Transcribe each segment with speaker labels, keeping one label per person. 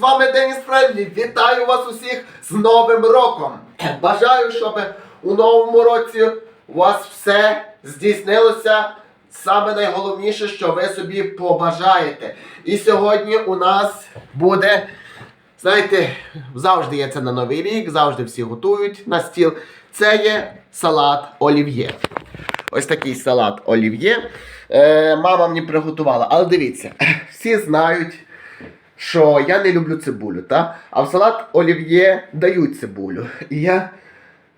Speaker 1: з вами Деніс Френдлі. Вітаю вас усіх з Новим роком. Бажаю, щоб у новому році у вас все здійснилося. Саме найголовніше, що ви собі побажаєте. І сьогодні у нас буде, знаєте, завжди є це на Новий рік, завжди всі готують на стіл. Це є салат олів'є. Ось такий салат олів'є. Е, мама мені приготувала. Але дивіться, всі знають, що я не люблю цибулю, та? а в салат олів'є дають цибулю. І я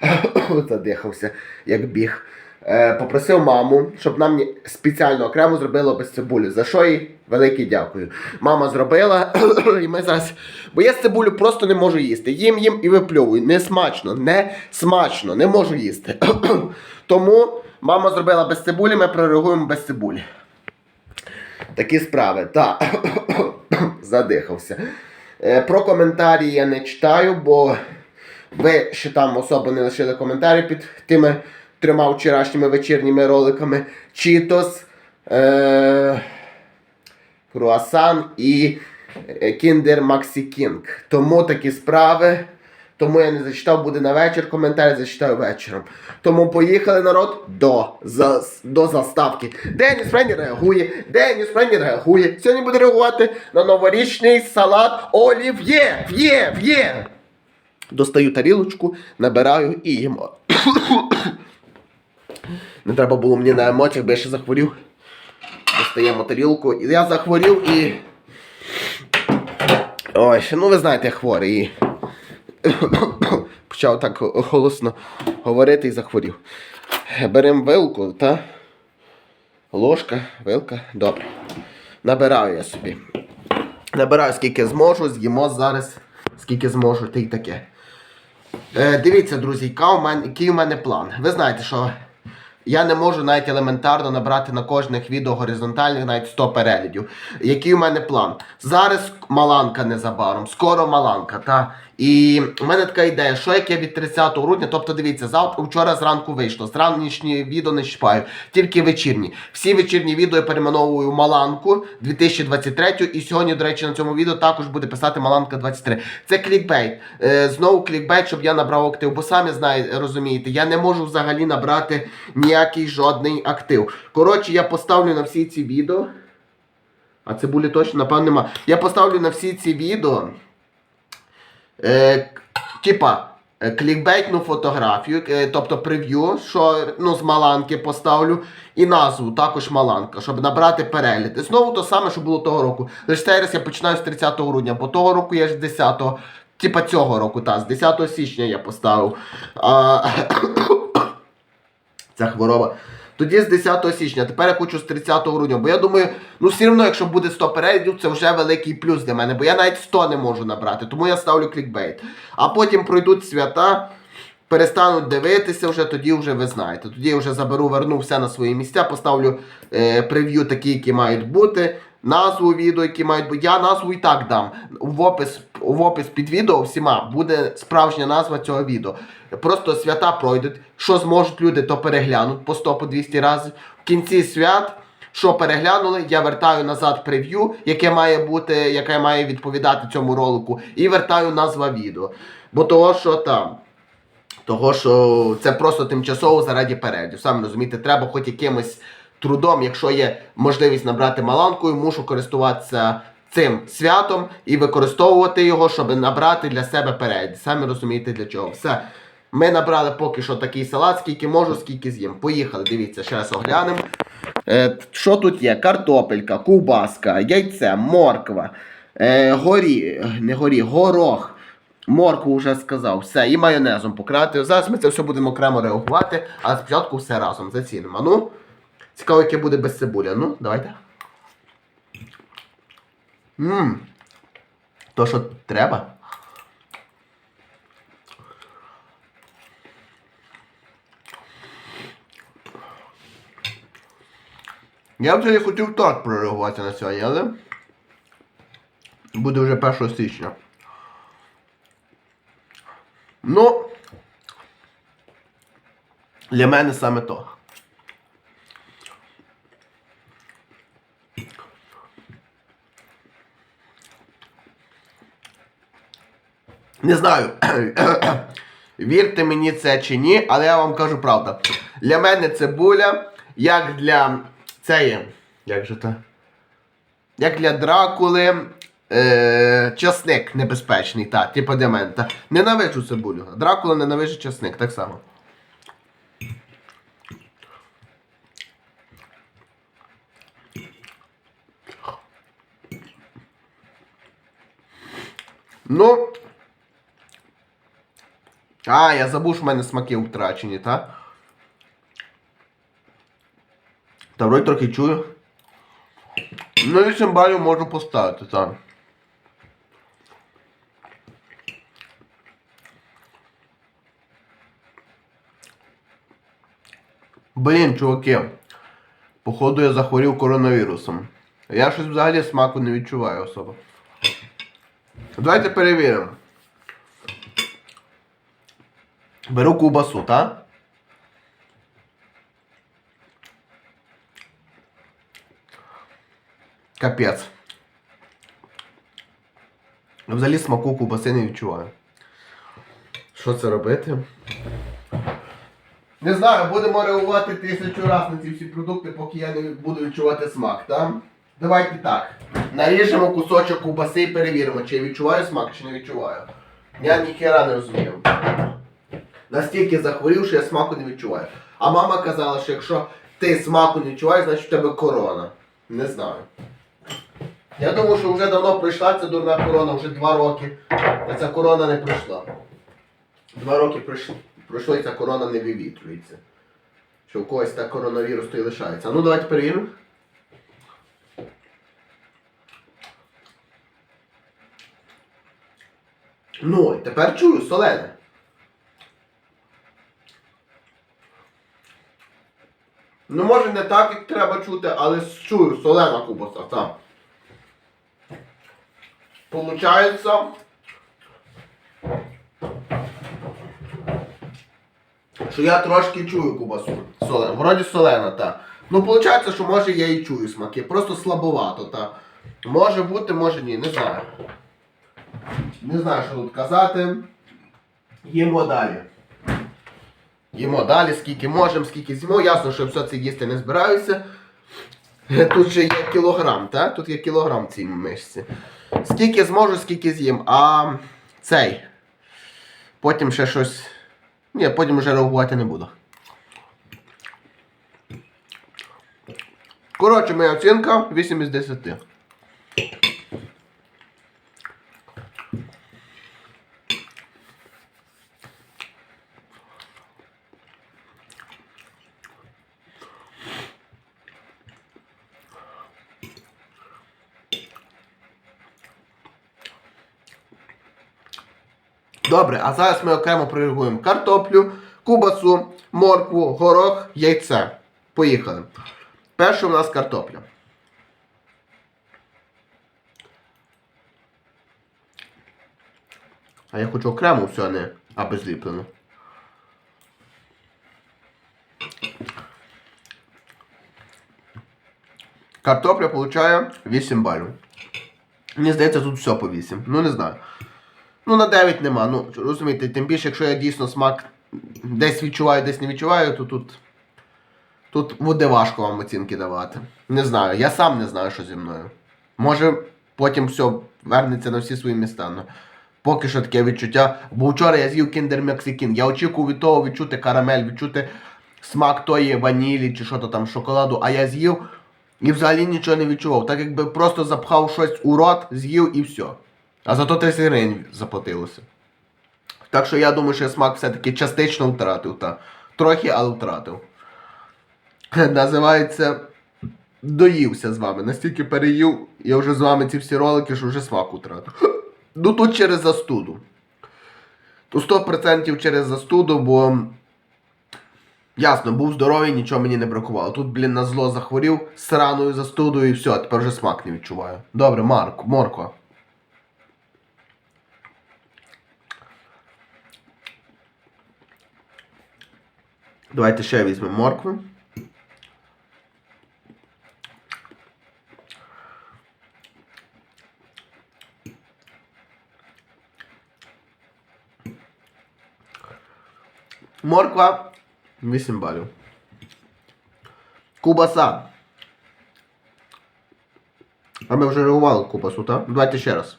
Speaker 1: задихався, як біг. Е, попросив маму, щоб нам спеціально окремо зробила без цибулі. За що їй велике дякую. Мама зробила, і ми зараз. Бо я з цибулю просто не можу їсти. Їм їм і випльовую. Не смачно, не смачно, не можу їсти. Тому мама зробила без цибулі, ми прореагуємо без цибулі. Такі справи. Так. Задихався. Е, Про коментарі я не читаю, бо ви ще там особо не лишили коментарі під тими трьома вчорашніми вечірніми роликами. Чітос, е- Круасан і е, Кіндер Максі Кінг. Тому такі справи. Тому я не зачитав, буде на вечір. Коментарі зачитаю вечором. Тому поїхали народ до, за, до заставки. Деніс Френі реагує. Деніс Френі реагує. Сьогодні буде реагувати на новорічний салат олів'є. В'є, в'є. Достаю тарілочку, набираю і їмо. Не треба було мені на емоціях, бо я ще захворів. Достаємо тарілку. Я захворів і. Ой, ну ви знаєте, я хворий. Почав так голосно говорити і захворів. Беремо вилку, та ложка, вилка. Добре. Набираю я собі. Набираю скільки зможу, з'їмо зараз, скільки зможу, та й таке. Е, дивіться, друзі, яка у мене, який у мене план. Ви знаєте, що я не можу навіть елементарно набрати на кожних відео горизонтальних навіть 100 переглядів. Який у мене план? Зараз Маланка незабаром, скоро Маланка. Та? І у мене така ідея, що як я від 30 грудня, тобто дивіться, завтра вчора зранку вийшло. Зранішні відео не чіпаю, тільки вечірні. Всі вечірні відео я перейменовую Маланку 2023 і сьогодні, до речі, на цьому відео також буде писати Маланка 23. Це клікбейт. Е, знову клікбейт, щоб я набрав актив. Бо самі знаєте, розумієте, я не можу взагалі набрати ніякий жодний актив. Коротше, я поставлю на всі ці відео. А цибулі точно, напевно, нема. Я поставлю на всі ці відео. Е, типа, е, клікбейтну фотографію, е, тобто прев'ю, що ну, з Маланки поставлю, і назву також Маланка, щоб набрати перегляд. І знову то саме, що було того року. Лише цей раз я починаю з 30 грудня, бо того року я ж з 10 Типа цього року, та, з 10 січня я поставив. А, ця хвороба. Тоді з 10 січня, тепер я хочу з 30 грудня. Бо я думаю, ну все одно, якщо буде 100 переглядів, це вже великий плюс для мене, бо я навіть 100 не можу набрати, тому я ставлю клікбейт. А потім пройдуть свята, перестануть дивитися вже, тоді вже ви знаєте. Тоді я вже заберу, верну все на свої місця, поставлю е, прев'ю такі, які мають бути. Назву відео, які мають бути. Я назву і так дам. В опис, в опис під відео всіма буде справжня назва цього відео. Просто свята пройдуть. Що зможуть люди, то переглянуть по 100 по 200 разів. В кінці свят, що переглянули, я вертаю назад прев'ю, яке має бути, яке має відповідати цьому ролику, і вертаю назва відео. Бо того, що там. Того, що це просто тимчасово заради переглядів. Самі розумієте, треба хоч якимось трудом, якщо є можливість набрати маланкою, мушу користуватися цим святом і використовувати його, щоб набрати для себе перегляд. Самі розумієте для чого. Все. Ми набрали поки що такий салат, скільки можу, скільки з'їм. Поїхали, дивіться, ще раз оглянемо. Е, що тут є? Картопелька, ковбаска, яйце, морква, е, горі, не горі, горох. Моркву вже сказав, все, і майонезом пократи. Зараз ми це все будемо окремо реагувати, але спочатку все разом зацінимо. Ну, цікаво, яке буде без цибулі. Ну, давайте. Ммм. То, що треба. Я взагалі хотів так прореагувати на сьогодні, але буде вже 1 січня. Ну, для мене саме то. Не знаю, вірте мені це чи ні, але я вам кажу правду. Для мене цибуля, як для цієї, як же то? Як для дракули, е, часник небезпечний, так, типу для мене. Та. Ненавиджу цибулю. Дракула ненавиджу часник, так само. Ну. А, я забув, що в мене смаки втрачені, так? Та вроді трохи чую. Ну, 8 балів можу поставити, так. Блін, чуваки. Походу я захворів коронавірусом. Я щось взагалі смаку не відчуваю особо. Давайте перевіримо. Беру кубасу, так? Капець. Взагалі смаку кубаси не відчуваю. Що це робити? Не знаю, будемо реагувати тисячу разів на ці всі продукти, поки я не буду відчувати смак, так? Давайте так. Наріжемо кусочок кубаси і перевіримо, чи я відчуваю смак, чи не відчуваю. Я ніхера не розумію. Настільки захворів, що я смаку не відчуваю. А мама казала, що якщо ти смаку не відчуваєш, значить в тебе корона. Не знаю. Я думаю, що вже давно пройшла ця дурна корона, вже два роки. А ця корона не пройшла. Два роки пройшло, і ця корона не вивітрюється. Що у когось так коронавірус то і лишається. Ну давайте перевіримо. Ну, і тепер чую солене. Ну, може не так, як треба чути, але чую солена кубаса, так. Получається. Що я трошки чую кубасу. Солена. Вроді солена, так. Ну, виходить, що може я і чую смаки. Просто слабовато, так. Може бути, може ні, не знаю. Не знаю, що тут казати. Їмо далі. Їмо далі, скільки можемо, скільки з'їмо. Ясно, що все це їсти не збираюся. Тут же є кілограм, так? Тут є кілограм цій мишці. Скільки зможу, скільки з'їм. А цей. Потім ще щось. Ні, потім вже реагувати не буду. Коротше, моя оцінка 8 із 10. Добре, а зараз ми окремо прореагуємо картоплю, кубасу, моркву, горох, яйце. Поїхали. Перше у нас картопля. А я хочу окремо все, а не аби зліплено. Картопля получає 8 балів. Мені здається, тут все по 8. Ну не знаю. Ну, на 9 нема. Ну, розумієте, тим більше, якщо я дійсно смак десь відчуваю, десь не відчуваю, то тут. Тут буде важко вам оцінки давати. Не знаю, я сам не знаю, що зі мною. Може, потім все вернеться на всі свої міста. Ну, поки що таке відчуття. Бо вчора я з'їв Kinder Mexican. Я очікував від того відчути карамель, відчути смак тої ванілі чи що то там шоколаду, а я з'їв і взагалі нічого не відчував. Так якби просто запхав щось у рот, з'їв і все. А зато 30 гривень заплатилося. Так що я думаю, що я смак все-таки частично втратив. Та. Трохи, але втратив. Називається Доївся з вами. Настільки переїв, я вже з вами ці всі ролики, що вже смак втратив. Ну тут через застуду. Тут 100% через застуду, бо. Ясно, був здоровий, нічого мені не бракувало. Тут, блін, на зло захворів з раною застудою і все, тепер вже смак не відчуваю. Добре, Марко, морква. Давайте ще візьмемо моркву. Морква 8 балів. Кубаса. А ми вже реагували кубасу, так? Давайте ще раз.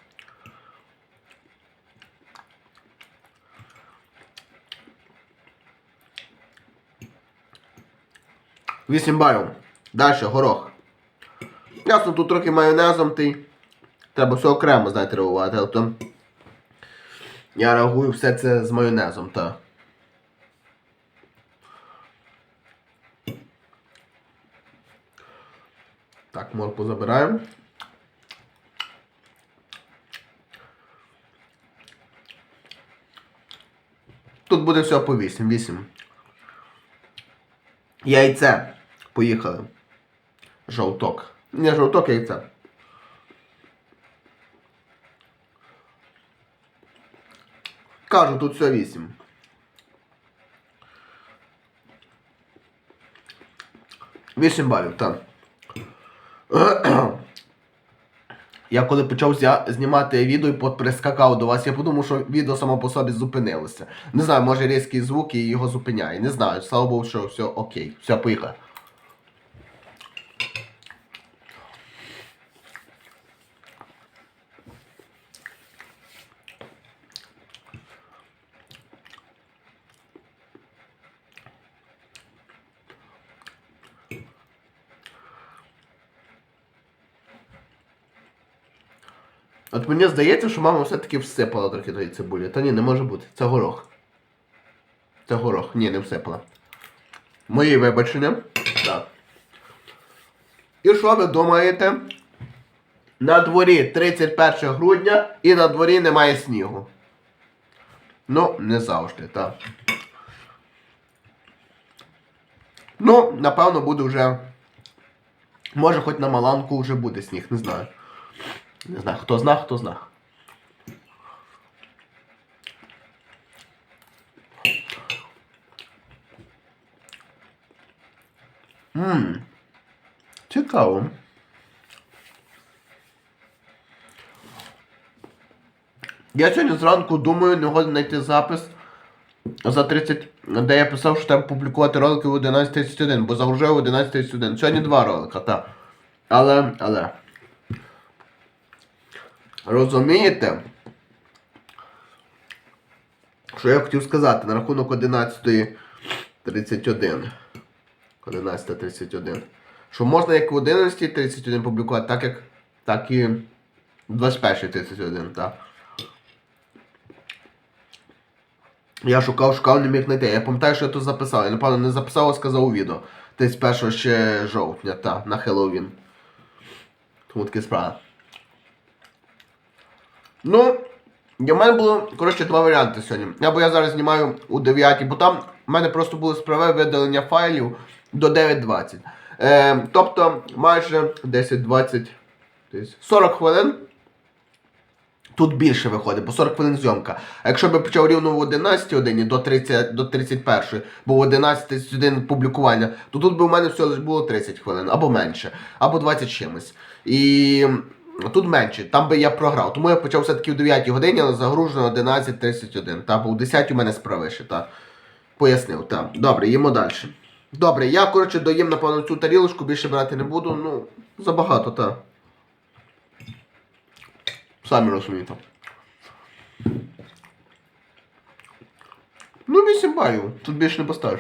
Speaker 1: Вісім балів. Далі, горох. Ясно, тут трохи майонезом ти. Треба все окремо, знаєте, реагувати, я реагую все це з майонезом, так. Так, морку забираємо. Тут буде все по 8. 8. Яйце. Поїхали. Жовток. Не жовток, яйце. Кажу, тут все 8. Вісім балів, так. Я коли почав знімати відео і прискакав до вас, я подумав, що відео само по собі зупинилося. Не знаю, може різкий звук і його зупиняє. Не знаю. Слава Богу, що все окей. Все, поїхали. Мені здається, що мама все-таки всипала трохи тої цибулі. Та ні, не може бути. Це горох. Це горох. Ні, не всипала. Мої вибачення. Так. І що ви думаєте? На дворі 31 грудня і на дворі немає снігу. Ну, не завжди, так. Ну, напевно, буде вже. Може, хоч на Маланку вже буде сніг, не знаю. Не знаю, хто зна, хто зна. Ммм. Цікаво. Я сьогодні зранку думаю, не годен знайти запис за 30, де я писав, що треба публікувати ролики в 11.31, бо загружаю в 11.31. Сьогодні два ролика, так. Але, але. Розумієте? Що я хотів сказати на рахунок 11.31. 11.31. Що можна як в 11.31 публікувати, так як так і 21.31, так. Я шукав, шукав, не міг знайти. Я пам'ятаю, що я тут записав. Я напевно не записав, а сказав у відео. Десь 1 ще жовтня, та, на Хеллоуін. Тому такі справи. Ну, для мене було, коротше, два варіанти сьогодні. Або я зараз знімаю у 9, бо там в мене просто були справи видалення файлів до 9.20. Е, тобто майже 10-20, 40 хвилин. Тут більше виходить, бо 40 хвилин зйомка. А якщо б я почав рівно в 11 годині до 30, до 31, бо в 11 годин публікування, то тут би у мене всього лише було 30 хвилин, або менше, або 20 чимось. І тут менше, там би я програв. Тому я почав все-таки в 9 годині, але загружено 11.31. Та, бо у 10 у мене справи ще, та. Пояснив, так. Добре, їмо далі. Добре, я, коротше, доїм, напевно, цю тарілочку, більше брати не буду, ну, забагато, так. Самі розумієте. Ну, 8 балів. Тут більше не поставиш.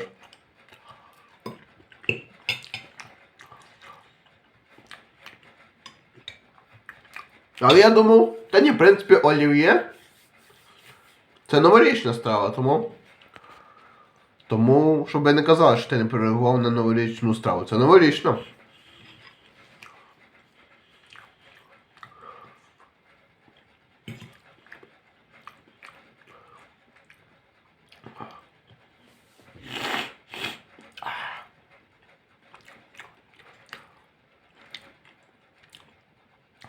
Speaker 1: Але я думав, та ні, в принципі, олів'є. Це новорічна страва, тому. Тому, щоб я не казали, що ти не перереагував на новорічну страву. Це новорічна.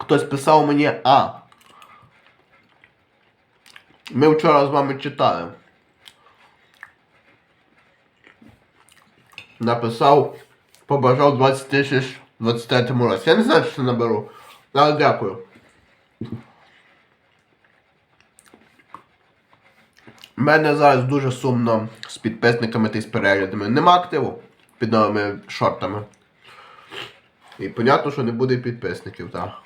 Speaker 1: Хтось писав мені А. Ми вчора з вами читали. Написав, побажав 20 тисяч в 23 році. Я не знаю, що це наберу. Але дякую. У мене зараз дуже сумно з підписниками та з переглядами. Нема активу під новими шортами. І понятно, що не буде підписників, так.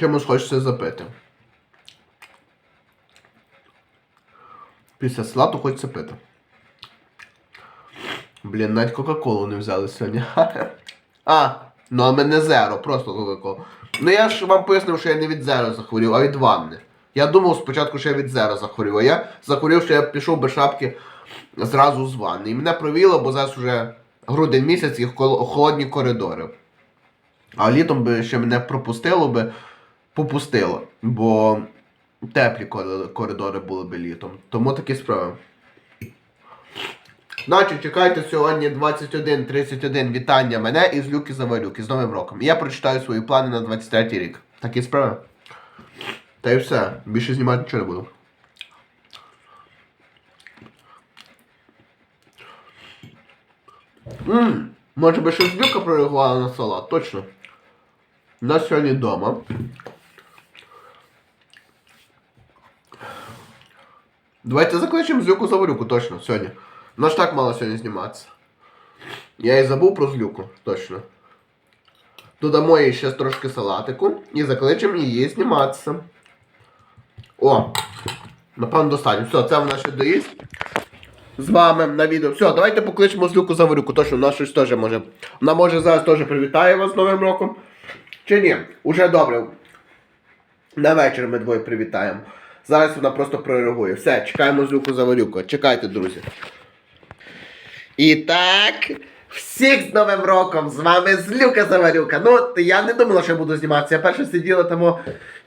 Speaker 1: Чимось хочеться запити. Після салату хочеться пити. Блін, навіть Кока-Колу не взяли сьогодні. А, ну а мене зеро, просто Кока-Колу. Ну я ж вам пояснив, що я не від зеро захворів, а від ванни. Я думав спочатку, що я від зеро захворів, а я захворів, що я пішов без шапки зразу з ванни. І мене провіло, бо зараз вже грудень місяць і хол- холодні коридори. А літом би ще мене пропустило би, попустило, бо теплі коридори були би літом. Тому такі справи. Значить, чекайте сьогодні 21.31 вітання мене із Люки Заварюки з Новим роком. І я прочитаю свої плани на 23 рік. Такі справи. Та й все. Більше знімати нічого не буду. Ммм, може би щось Люка прореагувала на салат, точно. У нас сьогодні вдома. Давайте закличемо Злюку Заварюку, точно, сьогодні. Ну ж так мало сьогодні зніматися. Я і забув про Злюку, точно. Додамо їй ще трошки салатику і закличемо її зніматися. О! Напевно, достатньо. Все, це вона ще доїсть. З вами на відео. Все, давайте покличемо Злюку Заварюку. Точно, вона щось теж може. Вона може зараз теж привітає вас з Новим роком. Чи ні? Уже добре. На вечір ми двоє привітаємо. Зараз вона просто прореагує. Все, чекаємо Злюку Заварюку. Чекайте, друзі. І так, всіх з Новим роком! З вами Злюка Заварюка. Ну, я не думала, що я буду зніматися. Я перше сиділа тому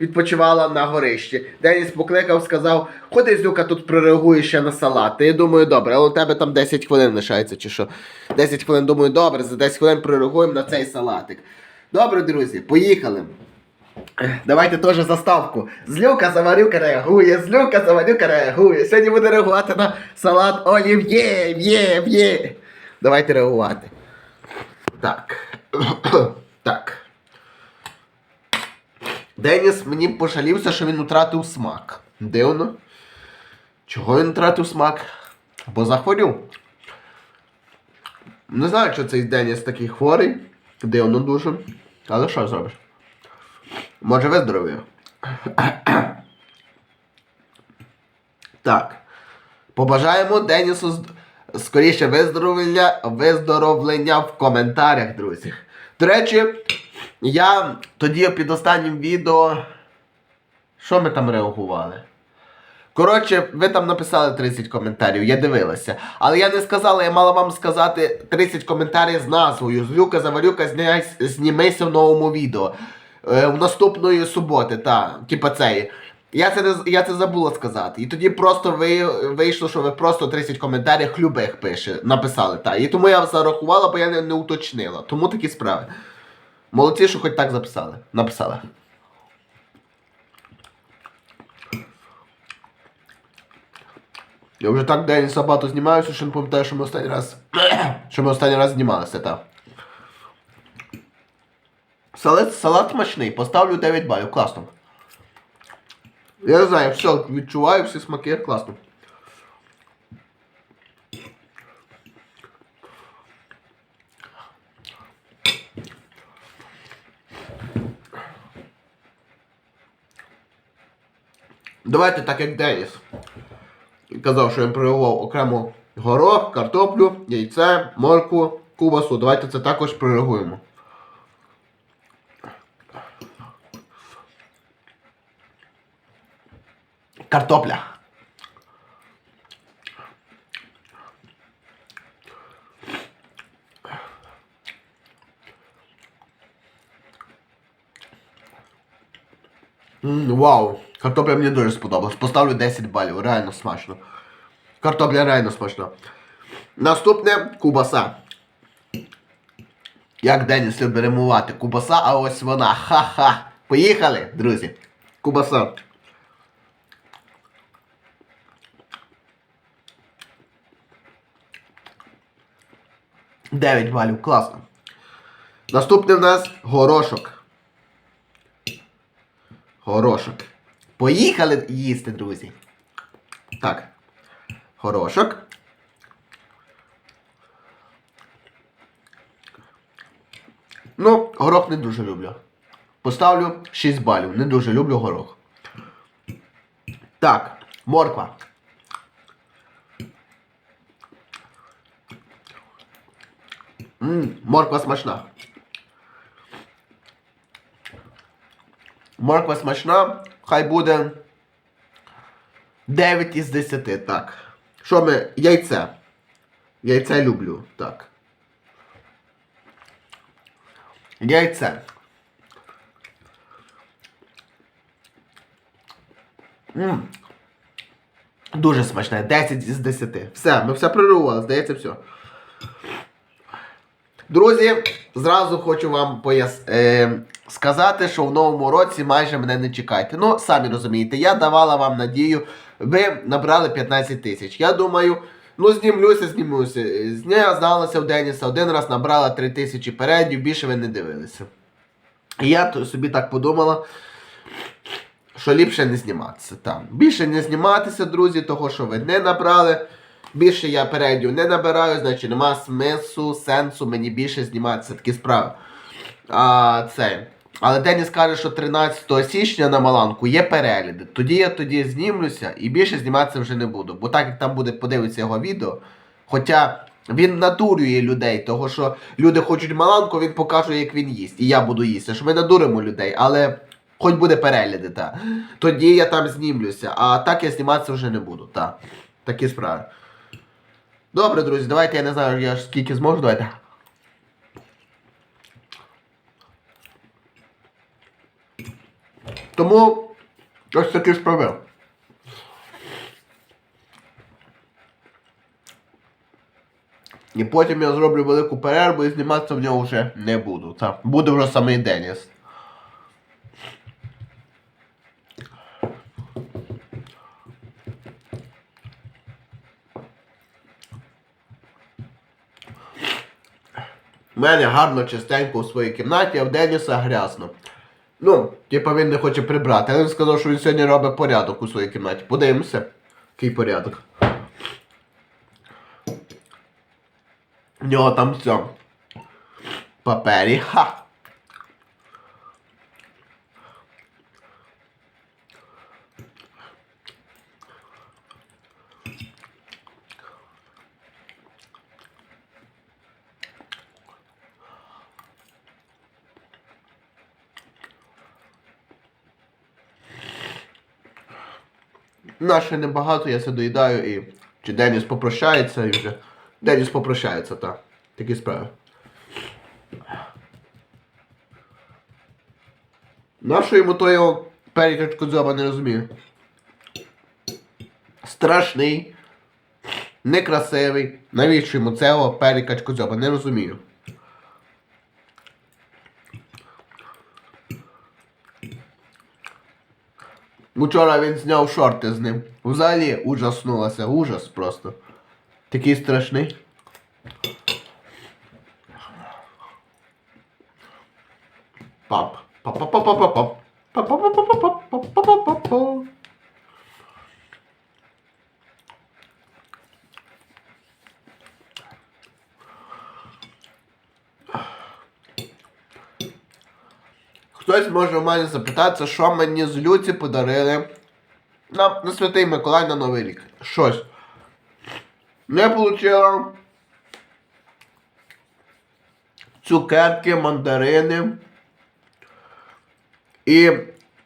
Speaker 1: відпочивала на горищі. Деніс покликав, сказав, ходи, Злюка, тут прореагує ще на салат. Та я думаю, добре, але у тебе там 10 хвилин лишається, чи що? 10 хвилин, думаю, добре, за 10 хвилин прореагуємо на цей салатик. Добре, друзі, поїхали. Давайте теж заставку. Злюка Заварюка реагує, злюка Заварюка реагує. Сьогодні буде реагувати на салат олів'є, в'є, в'є. Давайте реагувати. Так. так. Деніс мені пожалівся, що він втратив смак. Дивно. Чого він втратив смак? Бо захворів. Не знаю, що цей Деніс такий хворий. Дивно дуже. Але що зробиш? Може виздоровію. так. Побажаємо Денісу скоріше виздоровлення, виздоровлення в коментарях, друзі. До речі, я тоді під останнім відео. Що ми там реагували? Коротше, ви там написали 30 коментарів, я дивилася. Але я не сказала, я мала вам сказати 30 коментарів з назвою Злюка Заварюка зняй- знімися в новому відео. Е, в наступної суботи, та, типа цей. Я це, я це забула сказати. І тоді просто ви, вийшло, що ви просто 30 коментарів любих пише, написали. Та. І тому я зарахувала, бо я не, не уточнила. Тому такі справи. Молодці, що хоч так записали. Написали. Я вже так день багато знімаюся, що не пам'ятаю, що ми останній раз. що ми останній раз знімалися, так. Салат, салат смачний, поставлю 9 балів, класно. Я не знаю, все, відчуваю всі смаки, класно. Давайте так як Деніс. Казав, що він приготував окремо горох, картоплю, яйце, моркву, кубасу. Давайте це також прореагуємо. Картопля. М, вау, картопля мені дуже сподобалась. Поставлю 10 балів, реально смачно. Картопля реально смачна. Наступне кубаса. Як Деніс любить римувати. Кубаса, а ось вона. Ха-ха. Поїхали, друзі. Кубаса. 9 балів, класно. Наступний в нас горошок. Горошок. Поїхали їсти, друзі. Так. Горошок. Ну, горох не дуже люблю. Поставлю 6 балів. Не дуже люблю горох. Так, морква. Ммм, морква смачна. Морква смачна, хай буде 9 із 10, так. Що ми. Яйце. Яйце люблю, так. Яйце. Ммм. Дуже смачне. 10 із 10. Все, ми все прорвали, здається, все. Друзі, зразу хочу вам пояс... е... сказати, що в новому році майже мене не чекайте. Ну, самі розумієте, я давала вам надію, ви набрали 15 тисяч. Я думаю, ну знімлюся, знімлюся. Знялася в Деніса, один раз набрала 3 тисячі передів, більше ви не дивилися. І я собі так подумала, що ліпше не зніматися там. Більше не зніматися, друзі, того, що ви не набрали. Більше я передів не набираю, значить нема смислу, сенсу мені більше зніматися такі справи. А, це. Але Деніс каже, що 13 січня на Маланку є перегляди. Тоді я тоді знімлюся і більше зніматися вже не буду. Бо так як там буде подивитися його відео. Хоча він надурює людей, того що люди хочуть Маланку, він покаже, як він їсть. І я буду їсти. Що ми надуримо людей, але хоч буде перегляди, так. Тоді я там знімлюся. А так я зніматися вже не буду. так. Такі справи. Добре, друзі, давайте я не знаю, я ж скільки зможу, давайте. Тому ось такі справи. І потім я зроблю велику перерву і зніматися в нього вже не буду. Це буде вже самий Деніс. У мене гарно чистенько у своїй кімнаті, а в Деніса грязно. Ну, типа він не хоче прибрати. Але він сказав, що він сьогодні робить порядок у своїй кімнаті. Подивимося, який порядок. В нього там все. Папері. Ха! Наше небагато, я це доїдаю і. Чи Деніс попрощається і вже. Деніс попрощається, так. Такі справи. Нащо йому той його перекачку дзьоба не розумію? Страшний, некрасивий. Навіщо йому цього перекачку дзьоба? Не розумію. Вчора він зняв шорти з ним. Взагалі ужаснулася, ужас просто. Такий страшний. Пап. Пап-пап-пап-пап-пап. Пап-пап-пап-пап-пап-пап-пап-пап. Хтось може в мене запитатися, що мені з Люці подарили на, на Святий Миколай на Новий рік. Щось. Не получила. Цукерки, мандарини. І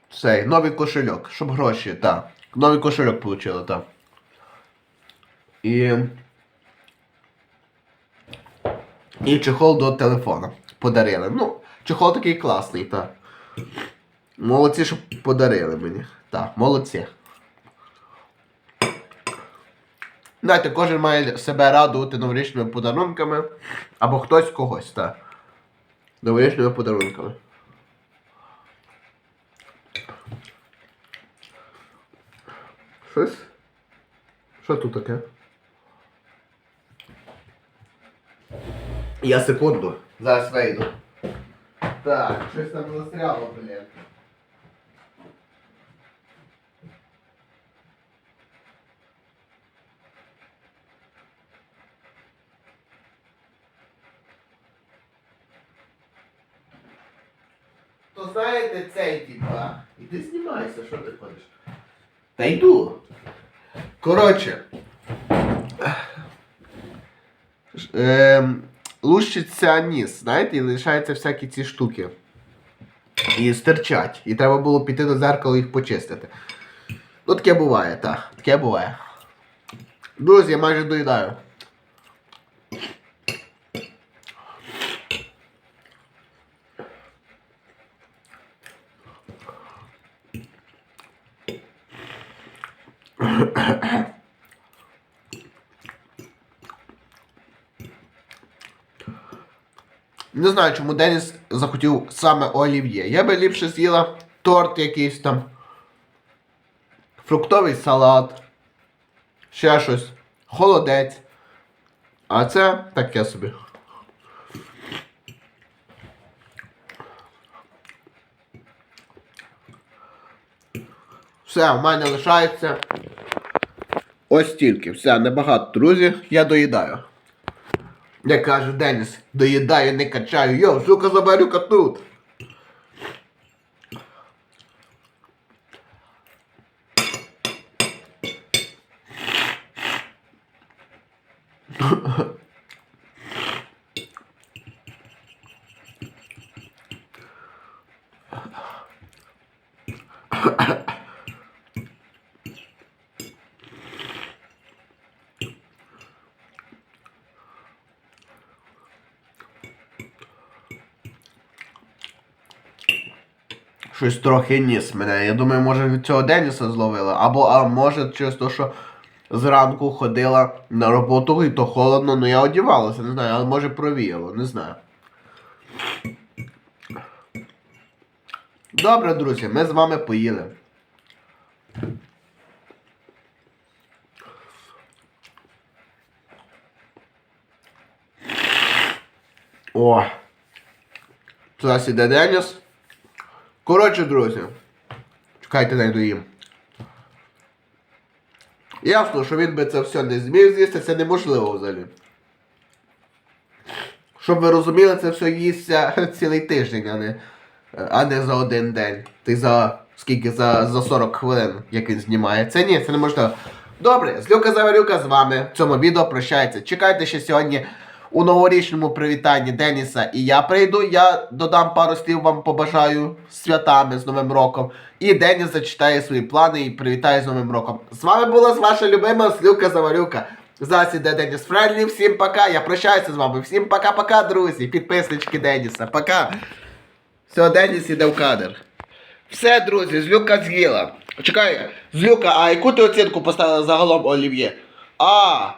Speaker 1: цей новий кошельок, щоб гроші, так. Новий кошельок получила, так. І. І чехол до телефона подарили. Ну, чехол такий класний, так. Молодці, що подарили мені. Так, молодці. Знаєте, кожен має себе радувати новорічними подарунками. Або хтось когось, так. Новорічними подарунками. Щось? Що тут таке? Я секунду. Зараз вийду. Так, щось там застряло, блін. То знаєте цей типа. Іди знімайся, що ти ходиш? Та йду. Коротше. Ем, лущиться ніс, знаєте, і лишаються всякі ці штуки. І стирчать. І треба було піти до зеркала їх почистити. Ну таке буває, так. Таке буває. Друзі, я майже доїдаю. Не знаю, чому Деніс захотів саме олів'є. Я би ліпше з'їла торт якийсь там. Фруктовий салат. Ще щось. Холодець. А це таке собі. Все, в мене лишається. Ось тільки. Все, небагато, друзі. Я доїдаю. Я кажу, Деніс, доїдаю, не качаю. Йо, сука, забарюка тут. Щось трохи ніс мене. Я думаю, може від цього Деніса зловила. Або а може через те, що зранку ходила на роботу і то холодно, ну я одівалася, не знаю, але може провіяло, не знаю. Добре, друзі, ми з вами поїли. О! Зараз іде Деніс. Коротше, друзі. Чекайте, не доїм. Ясно, що він би це все не зміг з'їсти, це неможливо взагалі. Щоб ви розуміли, це все їсться цілий тиждень, а не, а не за один день. Ти за скільки? За, за 40 хвилин, як він знімає. Це ні, це неможливо. Добре, Злюка Заварюка з вами в цьому відео прощається. Чекайте ще сьогодні у новорічному привітанні Деніса і я прийду. Я додам пару слів вам побажаю святами, з Новим роком. І Деніс зачитає свої плани і привітає з Новим роком. З вами була ваша любима Слюка Заварюка. Зараз іде Деніс Френлі. Всім пока. Я прощаюся з вами. Всім пока-пока, друзі. Підписнички Деніса. Пока. Все, Деніс іде в кадр. Все, друзі, злюка з'їла. Чекай, злюка, а яку ти оцінку поставила загалом Олів'є? А.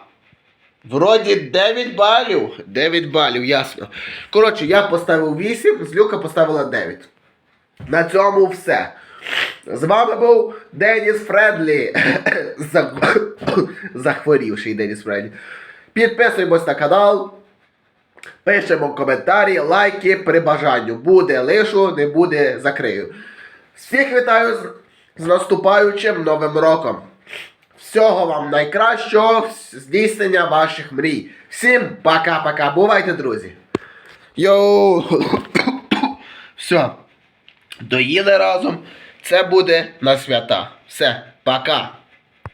Speaker 1: Вроді 9 балів. 9 балів, ясно. Коротше, я поставив 8, злюка поставила 9. На цьому все. З вами був Деніс Фредлі. Захворівший Деніс Фредлі. Підписуємось на канал. Пишемо коментарі, лайки при бажанню. Буде лишу, не буде закрию. Всіх вітаю з, з наступаючим новим роком. Всього вам найкращого, здійснення ваших мрій. Всім пока-пока. Бувайте, друзі. Йоу. Все. Доїли разом. Це буде на свята. Все, пока.